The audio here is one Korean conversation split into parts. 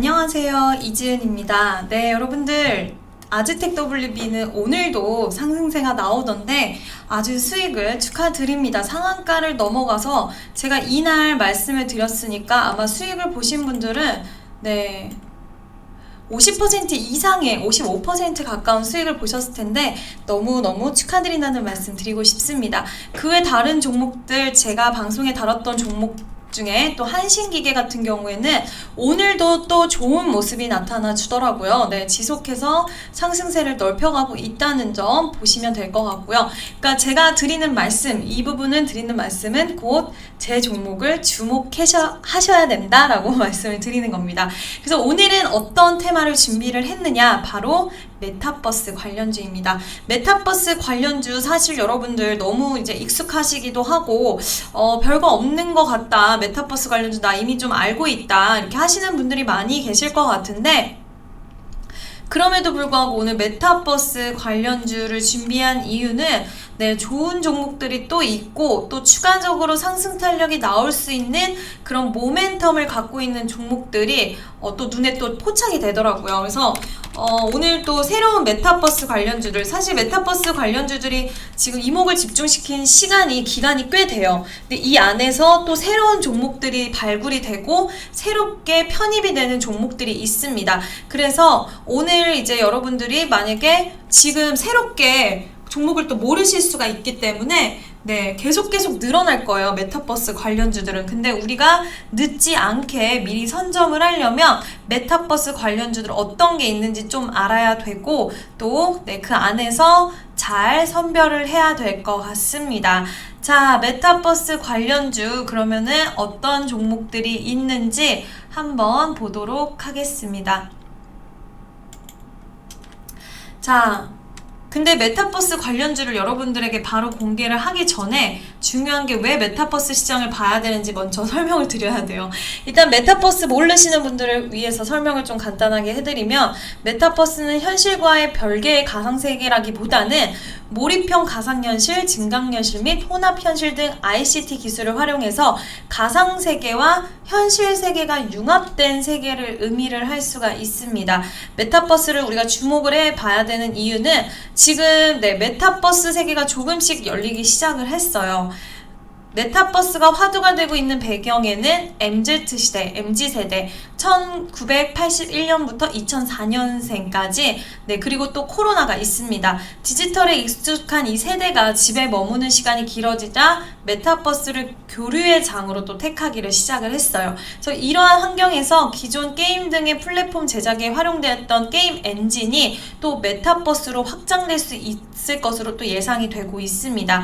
안녕하세요. 이지은입니다. 네, 여러분들. 아즈텍 WB는 오늘도 상승세가 나오던데 아주 수익을 축하드립니다. 상한가를 넘어가서 제가 이날 말씀을 드렸으니까 아마 수익을 보신 분들은 네. 50% 이상의 55% 가까운 수익을 보셨을 텐데 너무너무 축하드린다는 말씀 드리고 싶습니다. 그 외 다른 종목들 제가 방송에 다뤘던 종목 중에 또 한신기계 같은 경우에는 오늘도 또 좋은 모습이 나타나 주더라고요. 네, 지속해서 상승세를 넓혀가고 있다는 점 보시면 될 것 같고요. 그러니까 제가 드리는 말씀, 이 부분은 드리는 말씀은 곧 제 종목을 주목하셔야 된다라고 말씀을 드리는 겁니다. 그래서 오늘은 어떤 테마를 준비를 했느냐? 바로 메타버스 관련주입니다. 메타버스 관련주 사실 여러분들 너무 이제 익숙하시기도 하고 어, 별거 없는 것 같다. 메타버스 관련주 나 이미 좀 알고 있다. 이렇게 하시는 분들이 많이 계실 것 같은데 그럼에도 불구하고 오늘 메타버스 관련주를 준비한 이유는 네, 좋은 종목들이 또 있고 또 추가적으로 상승 탄력이 나올 수 있는 그런 모멘텀을 갖고 있는 종목들이 어, 또 눈에 또 포착이 되더라고요. 그래서 어, 오늘 또 새로운 메타버스 관련주들 사실 메타버스 관련주들이 지금 이목을 집중시킨 시간이 기간이 꽤 돼요. 근데 이 안에서 또 새로운 종목들이 발굴이 되고 새롭게 편입이 되는 종목들이 있습니다. 그래서 오늘 이제 여러분들이 만약에 지금 새롭게 종목을 또 모르실 수가 있기 때문에 네, 계속 계속 늘어날 거예요. 메타버스 관련주들은. 근데 우리가 늦지 않게 미리 선점을 하려면 메타버스 관련주들 어떤 게 있는지 좀 알아야 되고 또 네, 그 안에서 잘 선별을 해야 될 것 같습니다. 자, 메타버스 관련주 그러면은 어떤 종목들이 있는지 한번 보도록 하겠습니다. 자, 근데 메타버스 관련주를 여러분들에게 바로 공개를 하기 전에 중요한 게 왜 메타버스 시장을 봐야 되는지 먼저 설명을 드려야 돼요. 일단 메타버스 모르시는 분들을 위해서 설명을 좀 간단하게 해드리면 메타버스는 현실과의 별개의 가상세계라기보다는 몰입형 가상현실, 증강현실 및 혼합현실 등 ICT 기술을 활용해서 가상세계와 현실세계가 융합된 세계를 의미를 할 수가 있습니다. 메타버스를 우리가 주목을 해 봐야 되는 이유는 지금 네, 메타버스 세계가 조금씩 열리기 시작을 했어요. 메타버스가 화두가 되고 있는 배경에는 MZ시대, MZ세대, 1981년부터 2004년생까지, 네, 그리고 또 코로나가 있습니다. 디지털에 익숙한 이 세대가 집에 머무는 시간이 길어지자 메타버스를 교류의 장으로 또 택하기를 시작을 했어요. 그래서 이러한 환경에서 기존 게임 등의 플랫폼 제작에 활용되었던 게임 엔진이 또 메타버스로 확장될 수 있을 것으로 또 예상이 되고 있습니다.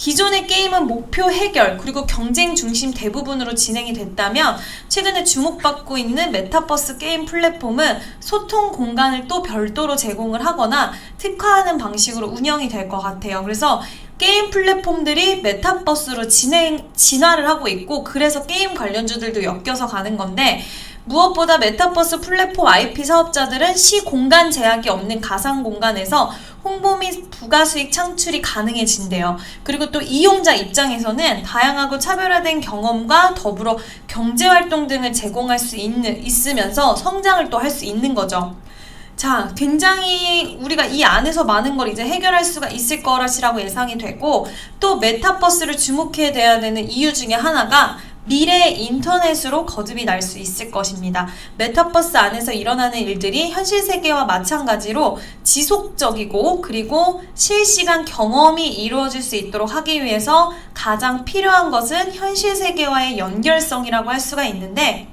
기존의 게임은 목표 해결 그리고 경쟁 중심 대부분으로 진행이 됐다면 최근에 주목받고 있는 메타버스 게임 플랫폼은 소통 공간을 또 별도로 제공을 하거나 특화하는 방식으로 운영이 될 것 같아요. 그래서 게임 플랫폼들이 메타버스로 진행 진화를 하고 있고 그래서 게임 관련주들도 엮여서 가는 건데 무엇보다 메타버스 플랫폼 IP 사업자들은 시 공간 제약이 없는 가상 공간에서 홍보 및 부가 수익 창출이 가능해진대요. 그리고 또 이용자 입장에서는 다양하고 차별화된 경험과 더불어 경제 활동 등을 제공할 수 있는 있으면서 성장을 또 할 수 있는 거죠. 자, 굉장히 우리가 이 안에서 많은 걸 이제 해결할 수가 있을 거라시라고 예상이 되고 또 메타버스를 주목해야 되는 이유 중에 하나가 미래 인터넷으로 거듭이 날 수 있을 것입니다. 메타버스 안에서 일어나는 일들이 현실 세계와 마찬가지로 지속적이고 그리고 실시간 경험이 이루어질 수 있도록 하기 위해서 가장 필요한 것은 현실 세계와의 연결성이라고 할 수가 있는데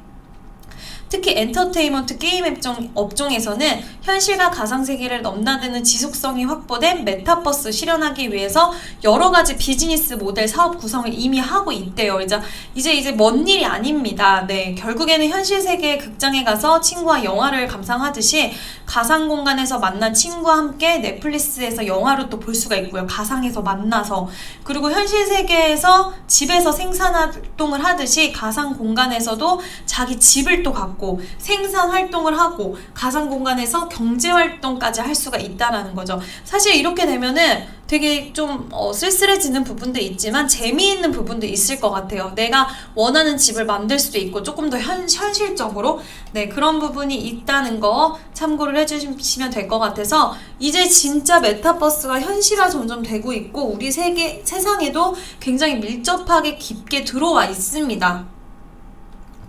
특히 엔터테인먼트 게임 업종, 업종에서는 현실과 가상세계를 넘나드는 지속성이 확보된 메타버스 실현하기 위해서 여러 가지 비즈니스 모델 사업 구성을 이미 하고 있대요. 이제 이제 이제 먼 일이 아닙니다. 네, 결국에는 현실 세계 극장에 가서 친구와 영화를 감상하듯이 가상 공간에서 만난 친구와 함께 넷플릭스에서 영화를 또볼 수가 있고요. 가상에서 만나서 그리고 현실 세계에서 집에서 생산 활동을 하듯이 가상 공간에서도 자기 집을 또 갖고 받고 생산 활동을 하고 가상 공간에서 경제 활동까지 할 수가 있다라는 거죠. 사실 이렇게 되면은 되게 좀 어, 쓸쓸해지는 부분도 있지만 재미있는 부분도 있을 것 같아요. 내가 원하는 집을 만들 수도 있고 조금 더 현, 현실적으로 네 그런 부분이 있다는 거 참고를 해주시면 될 것 같아서 이제 진짜 메타버스가 현실화 점점 되고 있고 우리 세계 세상에도 굉장히 밀접하게 깊게 들어와 있습니다.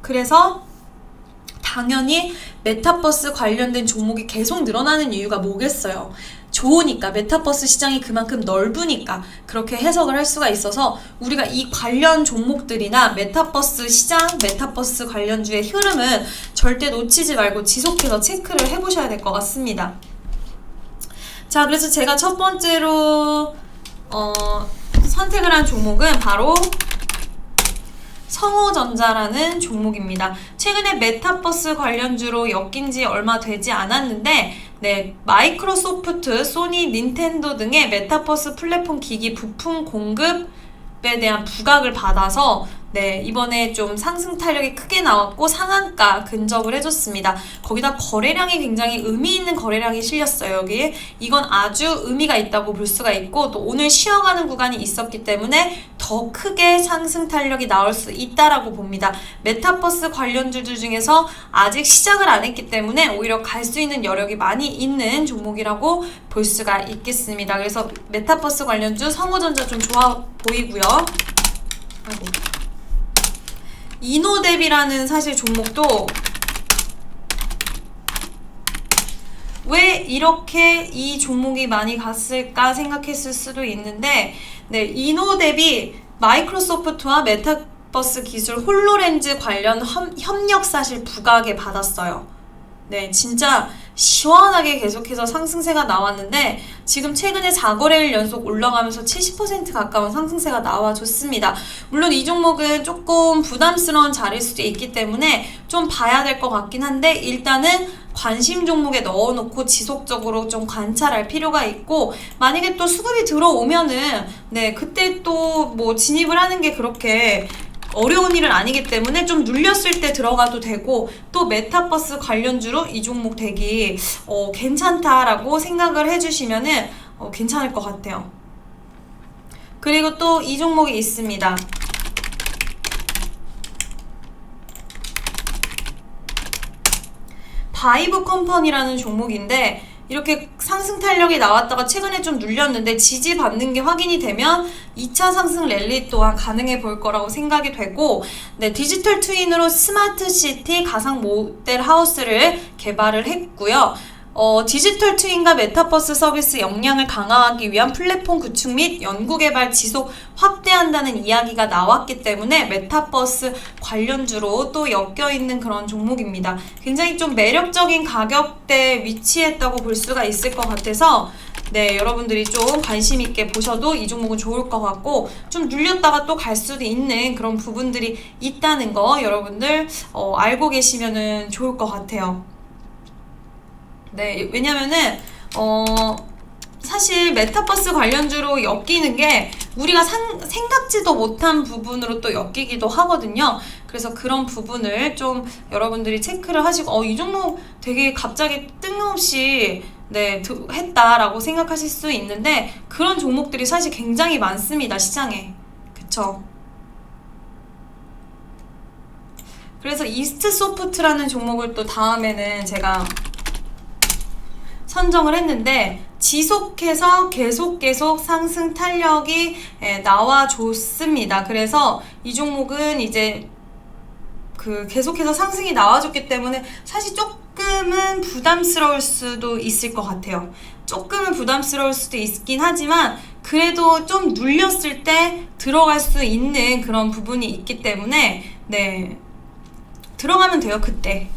그래서 당연히 메타버스 관련된 종목이 계속 늘어나는 이유가 뭐겠어요? 좋으니까 메타버스 시장이 그만큼 넓으니까 그렇게 해석을 할 수가 있어서 우리가 이 관련 종목들이나 메타버스 시장, 메타버스 관련주의 흐름은 절대 놓치지 말고 지속해서 체크를 해보셔야 될 것 같습니다. 자, 그래서 제가 첫 번째로 어, 선택을 한 종목은 바로 성호전자라는 종목입니다. 최근에 메타버스 관련주로 엮인 지 얼마 되지 않았는데, 네, 마이크로소프트, 소니, 닌텐도 등의 메타버스 플랫폼 기기 부품 공급에 대한 부각을 받아서 네, 이번에 좀 상승 탄력이 크게 나왔고 상한가 근접을 해줬습니다. 거기다 거래량이 굉장히 의미 있는 거래량이 실렸어요, 여기. 이건 아주 의미가 있다고 볼 수가 있고, 또 오늘 쉬어가는 구간이 있었기 때문에 더 크게 상승 탄력이 나올 수 있다라고 봅니다. 메타버스 관련주들 중에서 아직 시작을 안 했기 때문에 오히려 갈 수 있는 여력이 많이 있는 종목이라고 볼 수가 있겠습니다. 그래서 메타버스 관련주 성호전자 좀 좋아 보이고요. 아이고. 이노뎁이라는 사실 종목도 왜 이렇게 이 종목이 많이 갔을까 생각했을 수도 있는데 네, 이노뎁이 마이크로소프트와 메타버스 기술 홀로렌즈 관련 협, 협력 사실 부각에 받았어요. 네, 진짜 시원하게 계속해서 상승세가 나왔는데 지금 최근에 4거래일 연속 올라가면서 70% 가까운 상승세가 나와줬습니다. 물론 이 종목은 조금 부담스러운 자리일 수도 있기 때문에 좀 봐야 될 것 같긴 한데 일단은 관심 종목에 넣어놓고 지속적으로 좀 관찰할 필요가 있고 만약에 또 수급이 들어오면은 네 그때 또 뭐 진입을 하는 게 그렇게 어려운 일은 아니기 때문에 좀 눌렸을 때 들어가도 되고 또 메타버스 관련주로 이 종목 되기 어, 괜찮다라고 생각을 해주시면은 어, 괜찮을 것 같아요. 그리고 또 이 종목이 있습니다. 바이브 컴퍼니라는 종목인데 이렇게 상승 탄력이 나왔다가 최근에 좀 눌렸는데 지지받는 게 확인이 되면 2차 상승 랠리 또한 가능해 볼 거라고 생각이 되고 네, 디지털 트윈으로 스마트 시티 가상 모델 하우스를 개발을 했고요. 어, 디지털 트윈과 메타버스 서비스 역량을 강화하기 위한 플랫폼 구축 및 연구개발 지속 확대한다는 이야기가 나왔기 때문에 메타버스 관련주로 또 엮여있는 그런 종목입니다. 굉장히 좀 매력적인 가격대에 위치했다고 볼 수가 있을 것 같아서 네, 여러분들이 좀 관심 있게 보셔도 이 종목은 좋을 것 같고 좀 눌렸다가 또 갈 수도 있는 그런 부분들이 있다는 거 여러분들 어, 알고 계시면은 좋을 것 같아요. 네, 왜냐면은 어 사실 메타버스 관련주로 엮이는 게 우리가 상, 생각지도 못한 부분으로 또 엮이기도 하거든요. 그래서 그런 부분을 좀 여러분들이 체크를 하시고 어, 이 종목 되게 갑자기 뜬금없이 네, 했다라고 생각하실 수 있는데 그런 종목들이 사실 굉장히 많습니다, 시장에. 그쵸? 그래서 이스트 소프트라는 종목을 또 다음에는 제가 선정을 했는데 지속해서 계속 계속 상승 탄력이 예, 나와줬습니다. 그래서 이 종목은 이제 그 계속해서 상승이 나와줬기 때문에 사실 조금은 부담스러울 수도 있을 것 같아요. 조금은 부담스러울 수도 있긴 하지만 그래도 좀 눌렸을 때 들어갈 수 있는 그런 부분이 있기 때문에 네 들어가면 돼요 그때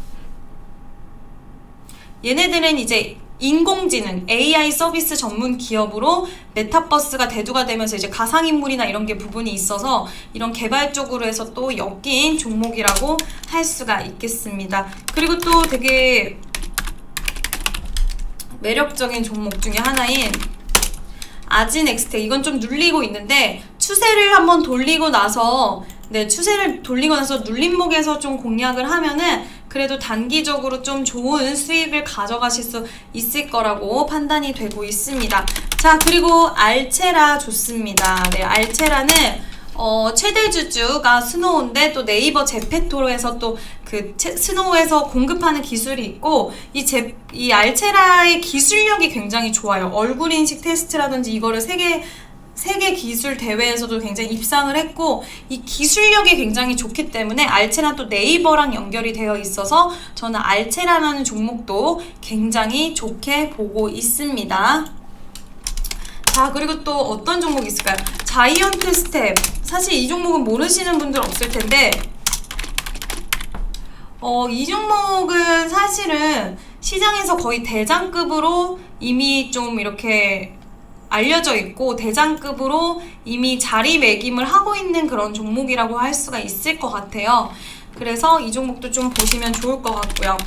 얘네들은 이제 인공지능 AI 서비스 전문 기업으로 메타버스가 대두가 되면서 이제 가상인물이나 이런 게 부분이 있어서 이런 개발 쪽으로 해서 또 엮인 종목이라고 할 수가 있겠습니다. 그리고 또 되게 매력적인 종목 중에 하나인 아진엑스텍 이건 좀 눌리고 있는데 추세를 한번 돌리고 나서 네 추세를 돌리고 나서 눌림목에서 좀 공략을 하면은 그래도 단기적으로 좀 좋은 수익을 가져가실 수 있을 거라고 판단이 되고 있습니다. 자, 그리고 알체라 좋습니다. 네, 알체라는 어, 최대 주주가 스노우인데 또 네이버 제페토로에서 또 그 스노우에서 공급하는 기술이 있고 이 제, 이 알체라의 기술력이 굉장히 좋아요. 얼굴 인식 테스트라든지 이거를 세계 세계 기술 대회에서도 굉장히 입상을 했고 이 기술력이 굉장히 좋기 때문에 알체라 또 네이버랑 연결이 되어 있어서 저는 알체라라는 종목도 굉장히 좋게 보고 있습니다. 자 그리고 또 어떤 종목이 있을까요? 자이언트 스텝 사실 이 종목은 모르시는 분들 없을 텐데 어, 이 종목은 사실은 시장에서 거의 대장급으로 이미 좀 이렇게 알려져 있고 대장급으로 이미 자리매김을 하고 있는 그런 종목이라고 할 수가 있을 것 같아요. 그래서 이 종목도 좀 보시면 좋을 것 같고요.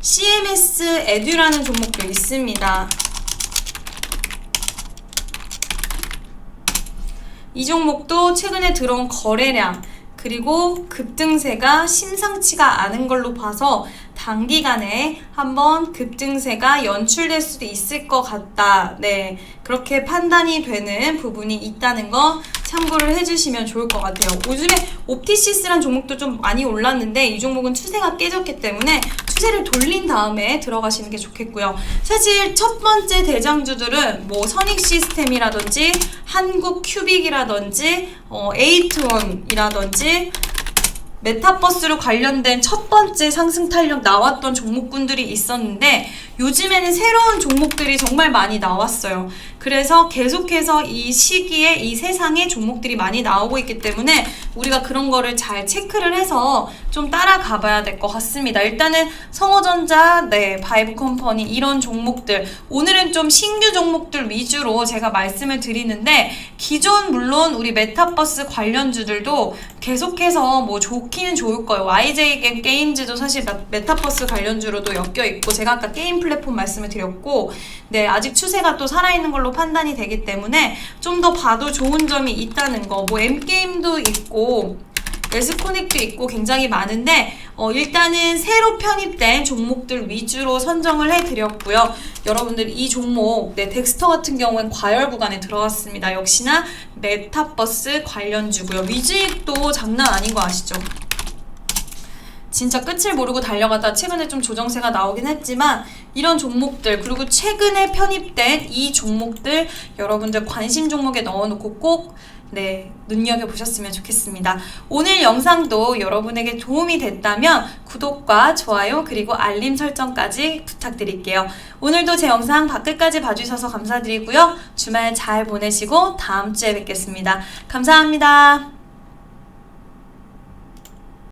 CMS 에듀라는 종목도 있습니다. 이 종목도 최근에 들어온 거래량 그리고 급등세가 심상치가 않은 걸로 봐서 단기간에 한번 급등세가 연출될 수도 있을 것 같다. 네. 그렇게 판단이 되는 부분이 있다는 거 참고를 해주시면 좋을 것 같아요. 요즘에 옵티시스란 종목도 좀 많이 올랐는데 이 종목은 추세가 깨졌기 때문에 추세를 돌린 다음에 들어가시는 게 좋겠고요. 사실 첫 번째 대장주들은 뭐 선익 시스템이라든지 한국 큐빅이라든지 어, 에이트원이라든지 메타버스로 관련된 첫 번째 상승 탄력 나왔던 종목군들이 있었는데 요즘에는 새로운 종목들이 정말 많이 나왔어요. 그래서 계속해서 이 시기에 이 세상에 종목들이 많이 나오고 있기 때문에 우리가 그런 거를 잘 체크를 해서 좀 따라가 봐야 될 것 같습니다. 일단은 성호전자, 네, 바이브 컴퍼니 이런 종목들 오늘은 좀 신규 종목들 위주로 제가 말씀을 드리는데 기존 물론 우리 메타버스 관련주들도 계속해서 뭐 좋기는 좋을 거예요. YJ 게임즈도 사실 메타버스 관련주로도 엮여 있고 제가 아까 게임 플 랫폼 말씀을 드렸고 네, 아직 추세가 또 살아있는 걸로 판단이 되기 때문에 좀 더 봐도 좋은 점이 있다는 거. 뭐 M게임도 있고 에스코닉도 있고 굉장히 많은데 어, 일단은 새로 편입된 종목들 위주로 선정을 해드렸고요. 여러분들 이 종목 네, 덱스터 같은 경우엔 과열 구간에 들어갔습니다. 역시나 메타버스 관련주고요. 위주익도 장난 아닌 거 아시죠? 진짜 끝을 모르고 달려가다 최근에 좀 조정세가 나오긴 했지만 이런 종목들 그리고 최근에 편입된 이 종목들 여러분들 관심 종목에 넣어놓고 꼭 네, 눈여겨보셨으면 좋겠습니다. 오늘 영상도 여러분에게 도움이 됐다면 구독과 좋아요 그리고 알림 설정까지 부탁드릴게요. 오늘도 제 영상 밖끝까지 봐주셔서 감사드리고요. 주말 잘 보내시고 다음 주에 뵙겠습니다. 감사합니다.